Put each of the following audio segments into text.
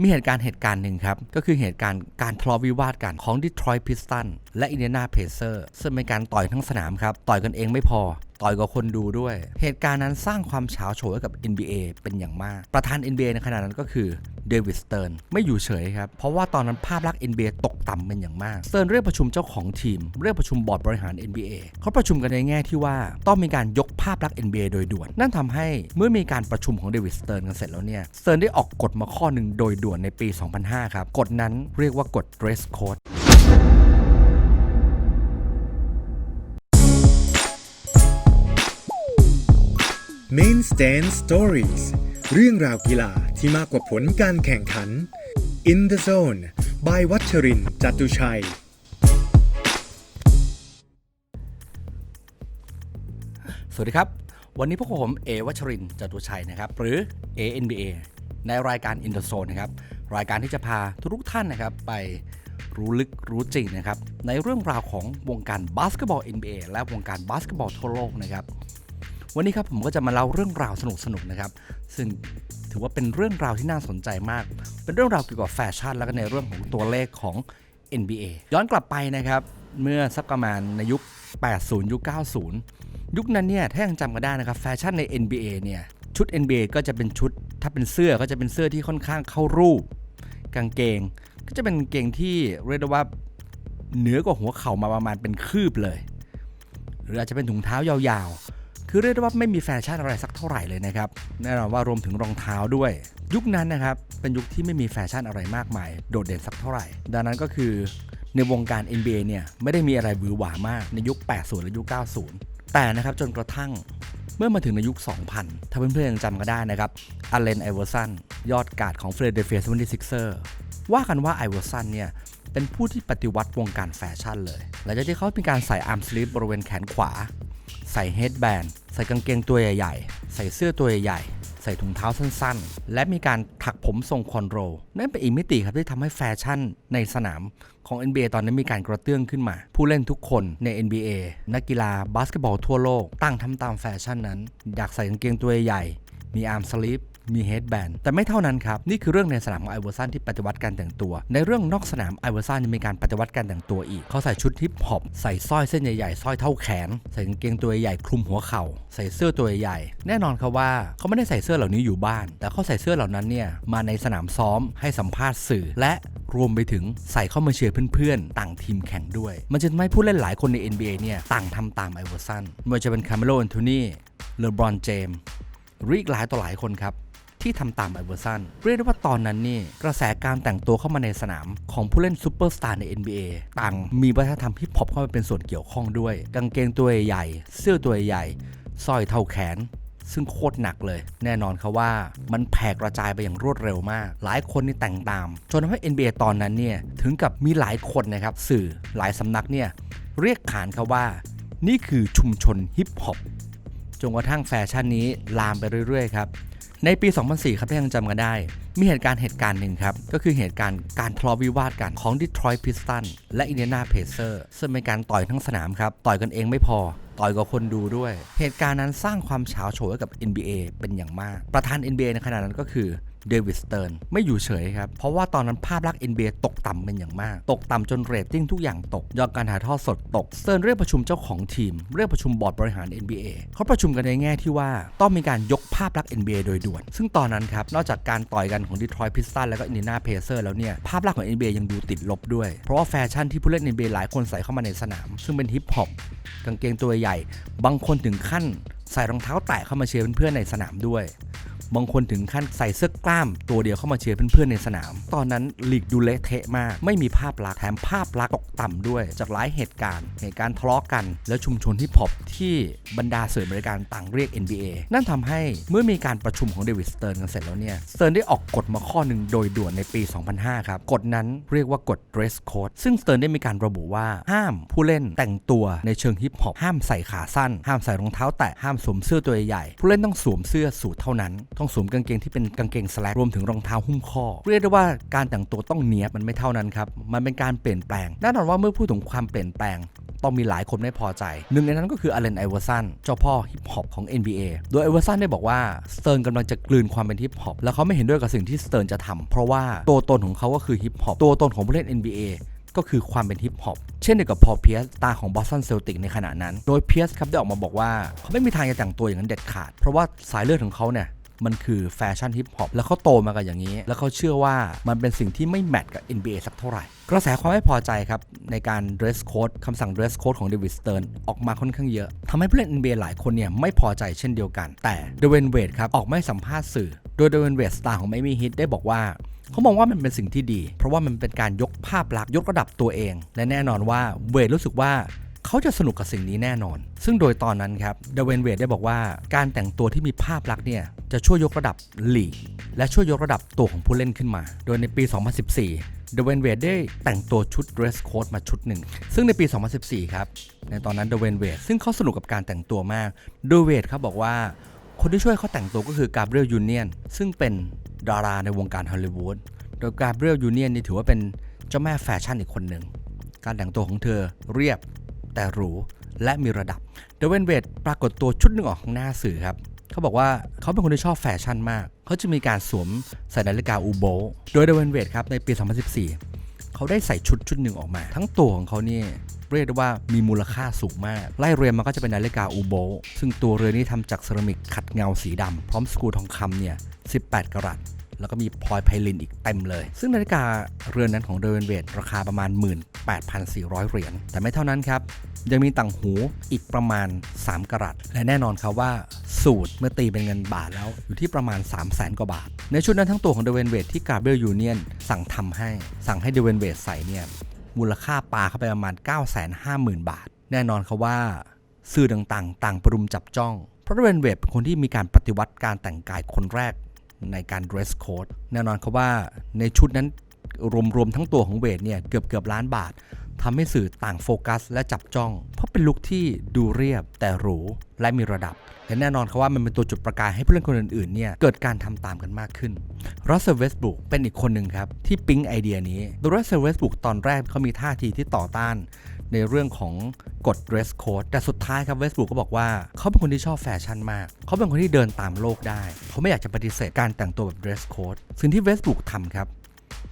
มีเหตุการณ์เหตุการณ์หนึ่งครับ ก็คือเหตุการณ์การทะเลาะวิวาทกันของ Detroit Pistons และ Indiana Pacers ซึ่งเป็นการต่อยทั้งสนามครับ ต่อยกันเองไม่พอต่อยกับคนดูด้วย เหตุการณ์นั้นสร้างความเฉาโฉให้กับ NBA เป็นอย่างมาก ประธาน NBA ในขณะนั้นก็คือเดวิดสเติร์นไม่อยู่เฉยครับ เพราะว่าตอนนั้นภาพลักษณ์ NBA ตกต่ำเป็นอย่างมากสเติร์นเรียกประชุมเจ้าของทีม เรียกประชุมบอร์ดบริหาร NBA เขาประชุมกันในแง่ที่ว่าต้องมีการยกภาพลักษณ์ NBA โดยด่วน นั่นทำให้เมื่อมีการประชุมของเดวิดสเติร์นกันเสร็จแล้วเนี่ยสเติร์นได้ออกกฎมาข้อหนึ่งโดยด่วนในปี 2005 ครับ กฎนั้นเรียกว่ากฎ dress code Main Stand Stories เรื่องราวกีฬาที่มากกว่าผลการแข่งขัน In the Zone by วัชรินทร์จตุชัย สวัสดีครับ วันนี้พวกผมเอวัชรินทร์จตุชัยนะครับ หรือ ANBA ในรายการ In the Zone นะครับ รายการที่จะพาทุกท่านนะครับไปรู้ลึกรู้จริงนะครับ ในเรื่องราวของวงการบาสเกตบอล NBA และวงการบาสเกตบอลทั่วโลกนะครับ วันนี้ครับผมก็จะมาเล่าเรื่องราวสนุกๆนะครับ ซึ่งถือว่าเป็นเรื่องราวที่น่าสนใจมาก เป็นเรื่องราวเกี่ยวกับแฟชั่นแล้วก็ในเรื่องของตัวเลขของ NBA ย้อนกลับไปนะครับ เมื่อสักประมาณในยุค 80 ยุค 90 ยุคนั้นเนี่ยถ้ายังจำกันได้นะครับแฟชั่นใน NBA เนี่ยชุด NBA ก็จะเป็นชุด ถ้าเป็นเสื้อก็จะเป็นเสื้อที่ค่อนข้างเข้ารูป กางเกง ก็จะเป็นกางเกงที่เรียกได้ว่าเหนือกว่าหัวเข่ามาประมาณเป็นคืบเลย หรืออาจจะเป็นถุงเท้ายาวๆ คือเรียกได้ว่าไม่มีแฟชั่นอะไรสักเท่าไหร่เลยนะครับแน่นอนว่ารวมถึงรองเท้าด้วย ยุคนั้นนะครับเป็นยุคที่ไม่มีแฟชั่นอะไรมากมาย โดดเด่นสักเท่าไหร่ ดังนั้นก็คือในวงการ NBA เนี่ยไม่ได้มีอะไรหวือหวามากในยุค 80 และยุค 90 แต่นะครับจนกระทั่งเมื่อมาถึงในยุค 2000 ถ้าเพื่อนๆยังจำกันได้นะครับอเลนไอเวอร์สันยอดกาดของเฟรเดเฟียสวันดิซิกเซอร์ว่ากันว่าไอเวอร์สันเนี่ยเป็นผู้ที่ปฏิวัติวงการแฟชั่นเลย หลังจากที่เขามีการใส่อาร์มสลีฟบริเวณแขนขวา ใส่เฮดแบนด์ ใส่กางเกงตัวใหญ่ๆ ใส่เสื้อตัวใหญ่ๆ ใส่ถุงเท้าสั้นๆ และมีการถักผมทรงคอนโรนั่นเป็นอีกมิติครับที่ทำให้แฟชั่นในสนามของ NBA ตอนนี้มีการกระเตื้องขึ้นมา ผู้เล่นทุกคนใน NBA นักกีฬาบาสเกตบอลทั่วโลกตั้งทำตามแฟชั่นนั้น อยากใส่กางเกงตัวใหญ่ มีอาร์มสลิป มีเฮดแบนแต่ไม่เท่านั้นครับ นี่คือเรื่องในสนามของไอเวอร์สันที่ปฏิวัติการแต่งตัว ในเรื่องนอกสนามไอเวอร์สันยังมีการปฏิวัติการแต่งตัวอีก เขาใส่ชุดฮิปฮอปใส่สร้อยเส้นใหญ่ๆสร้อยเท่าแขน ใส่กางเกงตัวใหญ่คลุมหัวเข่า ใส่เสื้อตัวใหญ่ แน่นอนครับว่าเขาไม่ได้ใส่เสื้อเหล่านี้อยู่บ้าน แต่เขาใส่เสื้อเหล่านั้นเนี่ยมาในสนามซ้อมให้สัมภาษณ์สื่อ และรวมไปถึงใส่เข้ามาเชียร์เพื่อนๆ ต่างทีมแข่งด้วย มันจะทำให้ผู้เล่นหลายคนใน NBA เนี่ยต่างทำตามไอเวอร์สันไม่ว่าจะเป็นคาร์เมโลแอนโทนีเลบรอนเจมส์หรืออีกหลายต่อหลายคนครับ ที่ทำตามไอเวอร์สันเรียกได้ว่าตอนนั้นนี่กระแสการแต่งตัวเข้ามาในสนามของผู้เล่นซูเปอร์สตาร์ใน NBA ต่างมีวัฒนธรรมฮิปฮอปเข้ามาเป็นส่วนเกี่ยวข้องด้วย กางเกงตัวใหญ่ เสื้อตัวใหญ่สร้อยเท่าแขนซึ่งโคตรหนักเลย แน่นอนครับว่ามันแผ่กระจายไปอย่างรวดเร็วมาก หลายคนนี่แต่งตาม จนทำให้ NBA ตอนนั้นเนี่ยถึงกับมีหลายคนนะครับสื่อหลายสำนักเนี่ยเรียกขานครับว่า นี่คือชุมชนฮิปฮอปจนกระทั่งแฟชั่นนี้ลามไปเรื่อยๆครับ ในปี 2004 ครับถ้ายังจำกันได้ มีเหตุการณ์เหตุการณ์หนึ่งครับ ก็คือเหตุการณ์การทะเลาะวิวาทกันของ Detroit Pistons และอินเดียนาเพเซอร์ซึ่งเป็นการต่อยทั้งสนามครับ ต่อยกันเองไม่พอ ต่อยกับคนดูด้วย เหตุการณ์นั้นสร้างความเฉาโฉยกับ NBA เป็นอย่างมาก ประธาน NBA ในขณะนั้นก็คือ เดวิดสเติร์นไม่อยู่เฉยครับ เพราะว่าตอนนั้นภาพลักษณ์ NBA ตกต่ำเป็นอย่างมาก ตกต่ำจนเรตติ้งทุกอย่างตก ยอดการถ่ายทอดสดตก สเติร์นเรียกประชุมเจ้าของทีม เรียกประชุมบอร์ดบริหาร NBA เขาประชุมกันในแง่ที่ว่าต้องมีการยกภาพลักษณ์ NBA โดยด่วน ซึ่งตอนนั้นครับ นอกจากการต่อยกันของ Detroit Pistons แล้วก็ Indiana Pacers แล้วเนี่ยภาพลักษณ์ของ NBA ยังดูติดลบด้วย เพราะว่าแฟชั่นที่ผู้เล่น NBA หลายคนใส่เข้ามาในสนาม ซึ่งเป็นฮิปฮอปกางเกงตัวใหญ่ บางคนถึงขั้นใส่รองเท้าแตะเข้ามาเชียร์เพื่อนๆในสนามด้วย บางคนถึงขั้นใส่เสื้อกล้ามตัวเดียวเข้ามาเชียร์เพื่อนๆในสนาม ตอนนั้นลีกดูเละเทะมาก ไม่มีภาพลักษณ์แถมภาพลักษณ์ตกต่ำด้วย จากหลายเหตุการณ์เหตุการณ์ทะเลาะกัน และชุมชนที่พอปที่บรรดาสื่อบริการต่างเรียก NBA นั่นทำให้เมื่อมีการประชุมของเดวิดสเติร์นกันเสร็จแล้วเนี่ยสเติร์นได้ออกกฎมาข้อหนึ่งโดยด่วนในปี 2005 ครับกฎนั้นเรียกว่ากฎ dress code ซึ่งสเติร์นได้มีการระบุว่าห้ามผู้เล่นแต่งตัวในเชิงฮิปฮอปห้ามใส่ขาสั้น ห้ามใส่รองเท้าแตะห้ามสวมเสื้อตัวใหญ่ผู้เล่นต้องสวมเสื้อสูทเท่านั้นต้องสวมกางเกงที่เป็นกางเกงสแลกรวมถึงรองเท้าหุ้มข้อ เรียกได้ว่าการแต่งตัวต้องเนียบมันไม่เท่านั้นครับ มันเป็นการเปลี่ยนแปลงแน่นอนว่าเมื่อพูดถึงความเปลี่ยนแปลงต้องมีหลายคนไม่พอใจ หนึ่งในนั้นก็คืออเลนไอเวอร์สันเจ้าพ่อฮิปฮอปของ NBA โดยไอเวอร์สันได้บอกว่าสเติร์นกำลังจะกลืนความเป็นฮิปฮอปแล้วเขาไม่เห็นด้วยกับสิ่งที่สเติร์นจะทำเพราะว่าตัวตนของเขาก็คือฮิปฮอปตัวตนของผู้เล่น NBA ก็คือความเป็นฮิปฮอปเช่นเดียวกับพอเพียสตาของบอสตันเซลติกในขณะนั้น โดยเพียสครับได้ออกมาบอกว่า เขาไม่มีทางจะแต่งตัวอย่างนั้นเด็ดขาด เพราะว่าสายเลือดของเขาเนี่ย มันคือแฟชั่นฮิปฮอปแล้วเขาโตมากับอย่างนี้ แล้วเขาเชื่อว่ามันเป็นสิ่งที่ไม่แมทกับ NBA สักเท่าไหร่ กระแสความไม่พอใจครับ ในการ dress code คำสั่ง dress code ของเดวิดสเติร์นออกมาค่อนข้างเยอะทำให้ผู้เล่น NBA หลายคนเนี่ยไม่พอใจเช่นเดียวกัน แต่เดเวนเวดครับออกไมาให้สัมภาษณ์สื่อ โดยเดเวนเวดสตาร์ของไมมี่ฮิตได้บอกว่าเขามองว่ามันเป็นสิ่งที่ดี เพราะว่ามันเป็นการยกภาพลักษณ์ยกระดับตัวเอง และแน่นอนว่าเวดรู้สึกว่าเขาจะสนุกกับสิ่งนี้แน่นอน ซึ่งโดยตอนนั้นครับเดเวนเวดได้บอกว่าการแต่งตัวที่มีภาพลักษณ์เนี่ย จะช่วยยกระดับลีกและช่วยยกระดับตัวของผู้เล่นขึ้นมา โดยในปี 2014 เดเวนเวดได้แต่งตัวชุด dress code มาชุดหนึ่ง ซึ่งในปี 2014 ครับ ในตอนนั้นเดเวนเวดซึ่งเขาสนุกกับการแต่งตัวมากเดเวดเขาบอกว่า คนที่ช่วยเขาแต่งตัวก็คือกาเบรียลยูเนียนซึ่งเป็นดาราในวงการฮอลลีวูด โดยกาเบรียลยูเนียนนี่ถือว่าเป็นเจ้าแม่แฟชั่นอีกคนหนึ่ง การแต่งตัวของเธอเรียบแต่หรูและมีระดับ เดเวนเวดปรากฏตัวชุดหนึ่งออกข้างหน้าสื่อครับ เขาบอกว่าเขาเป็นคนที่ชอบแฟชั่นมาก เขาจะมีการสวมใส่นาฬิกาอูโบโดยเดเวนเวดครับในปี 2014 เขาได้ใส่ชุดชุดหนึ่งออกมา ทั้งตัวของเขานี่เรียกได้ว่ามีมูลค่าสูงมาก ไล่เรียงมันก็จะเป็นนาฬิกาอูโบซึ่งตัวเรือนนี้ทำจากเซรามิกขัดเงาสีดำพร้อมสกรูทองคำเนี่ย 18 กรัต แล้วก็มีพลอยไพลินอีกเต็มเลย ซึ่งนาฬิกาเรือนนั้นของเดเวนเวดราคาประมาณ 18,400 เหรียญ แต่ไม่เท่านั้นครับ ยังมีต่างหูอีกประมาณ 3 กรัต และแน่นอนครับว่าสูตรเมื่อตีเป็นเงินบาทแล้วอยู่ที่ประมาณ 3 0 0แสนกว่าบาท ในชุดนั้นทั้งตัวของเดเวนเวดที่กาเบรียลยูเนียนสั่งทำให้ สั่งให้เดเวนเวดใส่เนี่ยมูลค่าปลาเข้าไปประมาณ 950,000 บาท แน่นอนครับว่าสื่อต่างๆ ต่างประุมจับจ้อง เพราะเดเวนเวดเป็นคนที่มีการปฏิวัติการแต่งกายคนแรก ในการ dress code แน่นอนครับว่าในชุดนั้นรวมๆทั้งตัวของเวทเนี่ยเกือบเกือบล้านบาททำให้สื่อต่างโฟกัส และจับจ้อง เพราะเป็นลุคที่ดูเรียบแต่หรูและมีระดับ และแน่นอนครับว่ามันเป็นตัวจุดประกายให้ผู้เล่นคนอื่นๆเนี่ยเกิดการทำตามกันมากขึ้นรัสเซลเวสบุกเป็นอีกคนหนึ่งครับ ที่ปิ๊งไอเดียนี้โดยรัสเซลเวสบุกตอนแรกเขามีท่าทีที่ต่อต้าน ในเรื่องของกฎ dress code แต่สุดท้ายครับเวสบุกก็บอกว่า เขาเป็นคนที่ชอบแฟชั่นมาก เขาเป็นคนที่เดินตามโลกได้ เขาไม่อยากจะปฏิเสธการแต่งตัวแบบ dress code สิ่งที่เวสบุกทำครับ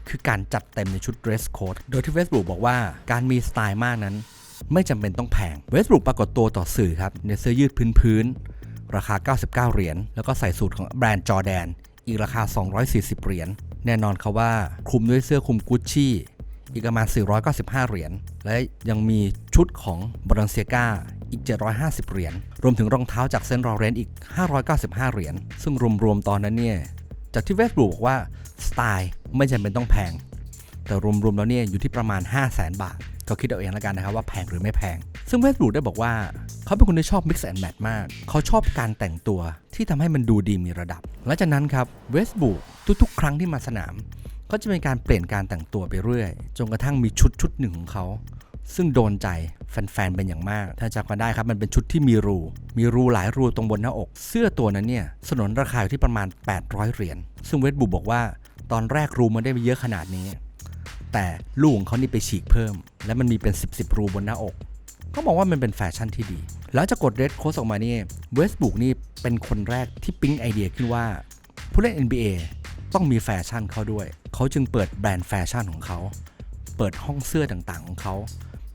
คือการจัดเต็มในชุด dress code โดยที่เวสบุกบอกว่าการมีสไตล์มากนั้น ไม่จำเป็นต้องแพงเวสบุกปรากฏตัวต่อสื่อครับในเสื้อยืดพื้นๆราคา 99 เหรียญแล้วก็ใส่สูตรของแบรนด์จอแดนอีกราคา 240 เหรียญแน่นอนครับว่าคลุมด้วยเสื้อคลุมกุชชี่ อีกประมาณ 495 เหรียญ และยังมีชุดของบรังเซียกาอีก 750 เหรียญ รวมถึงรองเท้าจากเซนต์ลอเรนต์อีก 595 เหรียญ ซึ่งรวมๆตอนนั้นเนี่ย จากที่เวสบ o ูบอกว่า สไตล์ไม่จำเป็นต้องแพง แต่รวมๆแล้วเนี่ยอยู่ที่ประมาณ 5 0 0แสนบาท ก็คิดเอาเองแล้วกันนะครับว่าแพงหรือไม่แพง ซึ่งเวสบ o ูได้บอกว่า เขาเป็นคนที่ชอบ mix and match มาก เขาชอบการแต่งตัวที่ทำให้มันดูดีมีระดับหลังจากนั้นครับเวสบ o ูทุกๆ ครั้งที่มาสนาม ก็จะมีการเปลี่ยนการแต่งตัวไปเรื่อย จนกระทั่งมีชุดชุดหนึ่งของเขาซึ่งโดนใจแฟนๆ เป็นอย่างมาก ถ้าจำกันได้ครับ มันเป็นชุดที่มีรู มีรูหลายรูตรงบนหน้าอก เสื้อตัวนั้นเนี่ย สนนราคาอยู่ที่ประมาณ 800 เหรียญ ซึ่งเวสบุบอกว่า ตอนแรกรูมันได้ไม่เยอะขนาดนี้ แต่ลูกของเขานี่ไปฉีกเพิ่ม และมันมีเป็น 10 10รูบนหน้าอกก็มองว่ามันเป็นแฟชั่นที่ดี แล้วจะกดเรดโค้ดออกมานี่ เวสบุกนี่เป็นคนแรกที่ปิ๊งไอเดียขึ้นว่า ผู้เล่น NBA ต้องมีแฟชั่นเข้าด้วย เขาจึงเปิดแบรนด์แฟชั่นของเขา เปิดห้องเสื้อต่างๆของเขา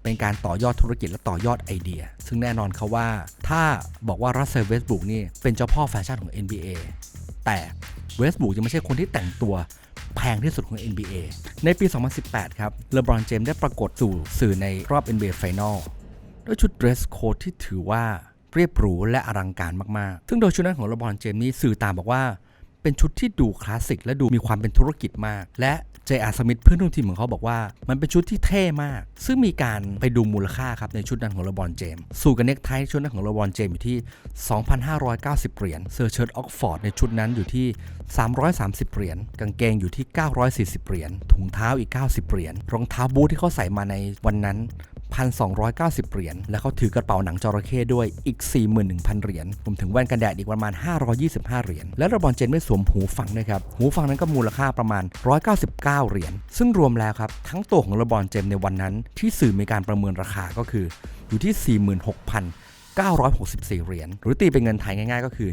เป็นการต่อยอดธุรกิจและต่อยอดไอเดีย ซึ่งแน่นอนเขาว่า ถ้าบอกว่ารัสเซลเวสบุกนี่เป็นเจ้าพ่อแฟชั่นของ NBA แต่เวสบุกยังไม่ใช่คนที่แต่งตัวแพงที่สุดของ NBA ในปี 2018 ครับ เลบรอนเจมส์ได้ปรากฏสู่สื่อในรอบ NBA Final ด้วยชุด dress code ที่ถือว่าเรียบหรูและอลังการมาก ๆ ซึ่งโดยชุดนั้นของเลบรอนเจมส์นี้สื่อตามบอกว่า เป็นชุดที่ดูคลาสสิกและดูมีความเป็นธุรกิจมาก และเจอาสมิธเพื่อนร่วมทีมของเขาบอกว่ามันเป็นชุดที่เท่มาก ซึ่งมีการไปดูมูลค่าครับในชุดนั้นของเลบอนเจมส์สูทกับเนคไทชุดนั้นของเลบอนเจมส์อยู่ที่ 2,590 เหรียญเสื้อเชิ้ตออกฟอร์ดในชุดนั้นอยู่ที่ 330 เหรียญกางเกงอยู่ที่ 940 เหรียญถุงเท้าอีก 90 เหรียญรองเท้าบูทที่เขาใส่มาในวันนั้น 1,290 เหรียญ และเขาถือกระเป๋าหนังจระเข้ด้วยอีก 41,000 เหรียญรวมถึงแว่นกันแดดอีกประมาณ 525 เหรียญ และระบอนเจนไม่สวมหูฟังด้วยครับ หูฟังนั้นก็มูลค่าประมาณ 199 เหรียญ ซึ่งรวมแล้วครับ ทั้งตัวของระบอนเจมในวันนั้นที่สื่อมีการประเมินราคาก็คืออยู่ที่ 46,000 964 เหรียญหรือตีเป็นเงินไทยง่ายๆ ก็คือ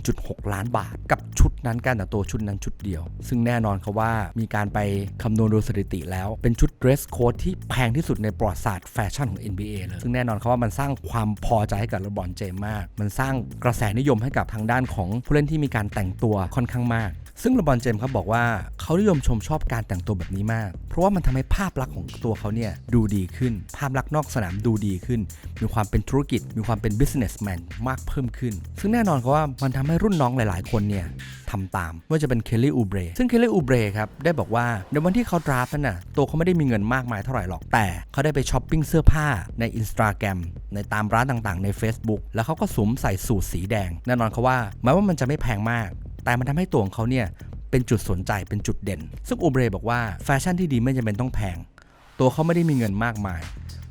1.6 ล้านบาท กับชุดนั้นการแต่งตัวชุดนั้นชุดเดียว ซึ่งแน่นอนครับว่ามีการไปคำนวณโดยสถิติแล้ว เป็นชุด dress code ที่แพงที่สุดในประวัติศาสตร์แฟชั่นของ NBA เลยซึ่งแน่นอนครับว่ามันสร้างความพอใจให้กับเลบรอนเจมมาก มันสร้างกระแสนิยมให้กับทางด้านของผู้เล่นที่มีการแต่งตัวค่อนข้างมาก ซึ่งเลบอนเจมส์เขาบอกว่าเขานิยมชมชอบการแต่งตัวแบบนี้มาก เพราะว่ามันทำให้ภาพลักษณ์ของตัวเขาเนี่ยดูดีขึ้น ภาพลักษณ์นอกสนามดูดีขึ้น มีความเป็นธุรกิจ มีความเป็น businessman มากเพิ่มขึ้น ซึ่งแน่นอนครับว่ามันทำให้รุ่นน้องหลาย ๆ คนเนี่ยทำตามไม่ว่าจะเป็นเคลลี่อูเบรซึ่งเคลลี่อูเบรครับได้บอกว่าในวันที่เขาดราฟต์นั้นน่ะตัวเขาไม่ได้มีเงินมากมายเท่าไหร่หรอกแต่เขาได้ไปช้อปปิ้งเสื้อผ้าใน Instagram ในตามร้านต่างๆ ใน Facebook แล้วเขาก็สวมใส่สูทสีแดง แน่นอนเขาว่าแม้ว่ามันจะไม่แพงมาก แต่มันทำให้ตัวของเขาเนี่ยเป็นจุดสนใจเป็นจุดเด่น ซึ่งอูเบรบอกว่าแฟชั่นที่ดีไม่จำเป็นต้องแพง ตัวเขาไม่ได้มีเงินมากมาย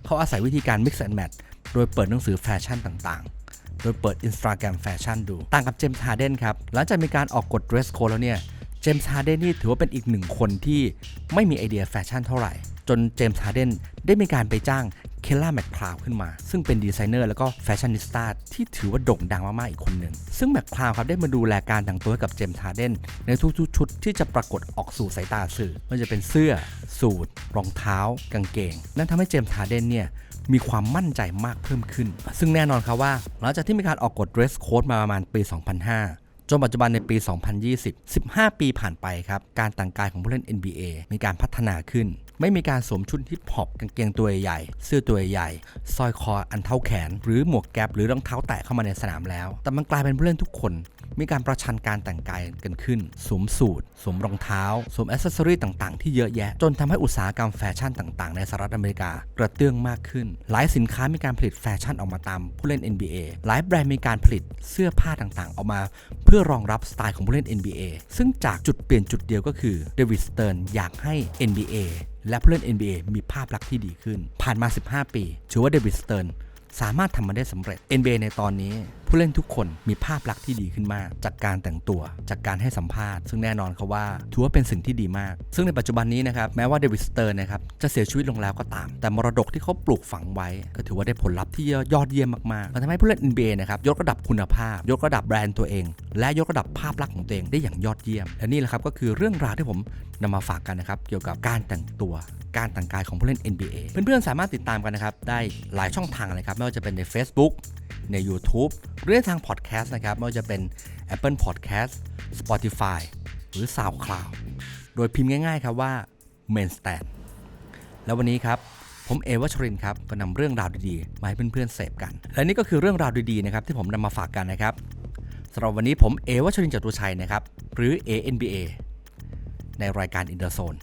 เขาอาศัยวิธีการ mix and match โดยเปิดหนังสือแฟชั่นต่างๆ โดยเปิด Instagram แฟชั่นดู ต่างกับเจมส์ฮาร์เดนครับ หลังจากมีการออกกฎ dress code แล้วเนี่ย เจมส์ฮาร์เดนนี่ถือว่าเป็นอีกหนึ่งคนที่ไม่มีไอเดียแฟชั่นเท่าไหร่ จนเจมส์ฮาร์เดนได้มีการไปจ้าง เคลล่าแมคคลาวขึ้นมา ซึ่งเป็นดีไซเนอร์แล้วก็แฟชั่นนิสต้าที่ถือว่าโด่งดังมากๆอีกคนหนึ่ง ซึ่งแมคคลาวครับได้มาดูแลการแต่งตัวกับเจมส์ฮาร์เดนในทุกๆชุดที่จะปรากฏออกสู่สายตาสื่อไมันจะเป็นเสื้อ สูทรองเท้า กางเกง นั่นทำให้เจมส์ฮาร์เดนเนี่ยมีความมั่นใจมากเพิ่มขึ้น ซึ่งแน่นอนครับว่าหลังจากที่มีการออกกฎ dress code มาประมาณปี 2005จนปัจจุบันในปี 2020 15 ปีผ่านไปครับ การแต่งกายของผู้เล่น NBA มีการพัฒนาขึ้น ไม่มีการสวมชุดฮิปฮอปกางเกงตัวใหญ่เสื้อตัวใหญ่สร้อยคออันเท่าแขน หรือหมวกแก๊ปหรือรองเท้าแตะเข้ามาในสนามแล้ว แต่มันกลายเป็นผู้เล่นทุกคนมีการประชันการแต่งกายกันขึ้น สวมสูทสวมรองเท้า สวมอ c เซสซอรีต่างๆ ที่เยอะแยะ จนทำให้อุตสาหกรรมแฟชั่นต่างๆ ในสหรัฐอเมริกากระเตื้องมากขึ้น หลายสินค้ามีการผลิตแฟชั่นออกมาตามผู้เล่น NBA หลายแบรนด์มีการผลิตเสื้อผ้าต่างๆ ออกมา เพื่อรองรับสไตล์ของผู้เล่น NBA ซึ่งจากจุดเปลี่ยนจุดเดียวก็คือเดวิดสเติร์นอยากให้ NBA และผู้เล่น NBA มีภาพลักษณ์ที่ดีขึ้น ผ่านมา 15 ปี ถือว่าเดวิดสเติร์นสามารถทำมันได้สำเร็จ NBA ในตอนนี้ผู้เล่นทุกคนมีภาพลักษณ์ที่ดีขึ้นมาก จากการแต่งตัว จากการให้สัมภาษณ์ ซึ่งแน่นอนเขาว่าถือว่าเป็นสิ่งที่ดีมาก ซึ่งในปัจจุบันนี้นะครับแม้ว่าเดวิดสเตอร์นะครับจะเสียชีวิตลงแล้วก็ตาม แต่มรดกที่เขาปลูกฝังไว้ ก็ถือว่าได้ผลลัพธ์ที่ยอดเยี่ยมมากๆมันทำให้ผู้เล่น NBA นะครับยกระดับคุณภาพ ยกระดับแบรนด์ตัวเอง และยกระดับภาพลักษณ์ของตัวเองได้อย่างยอดเยี่ยม และนี่แหละครับก็คือเรื่องราวที่ผมนำมาฝากกันนะครับเกี่ยวกับการแต่งตัวการแต่งกายของผู้เล่น NBA เพื่อนๆสามารถติดตามกันนะครับได้หลายช่องทางเลยครับไม่ว่าจะเป็นใน Facebook ใน YouTube หรือในทาง Podcast นะครับไม่ว่าจะเป็น Apple Podcast Spotify หรือ SoundCloud โดยพิมพ์ง่ายๆครับว่า Main Stand แล้ววันนี้ครับ ผมเอวัชรินครับ ก็นำเรื่องราวดีๆ มาให้เพื่อนๆเสพกัน และนี่ก็คือเรื่องราวดีๆนะครับที่ผมนำมาฝากกันนะครับสำหรับวันนี้ผมเอวัชรินจตุชัยนะครับหรือ ANBA ในรายการ In The Zone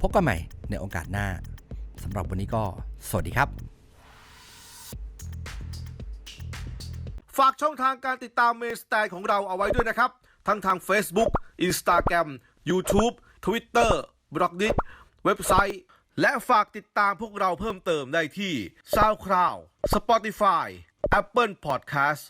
พบกันใหม่ในโอกาสหน้าสำหรับวันนี้ก็สวัสดีครับ ฝากช่องทางการติดตามเมนสไตล์ของเราเอาไว้ด้วยนะครับ ทั้งทาง Facebook Instagram YouTube Twitter b l o g d i t เว็บไซต์ และฝากติดตามพวกเราเพิ่มเติมได้ที่ SoundCloud Spotify Apple Podcast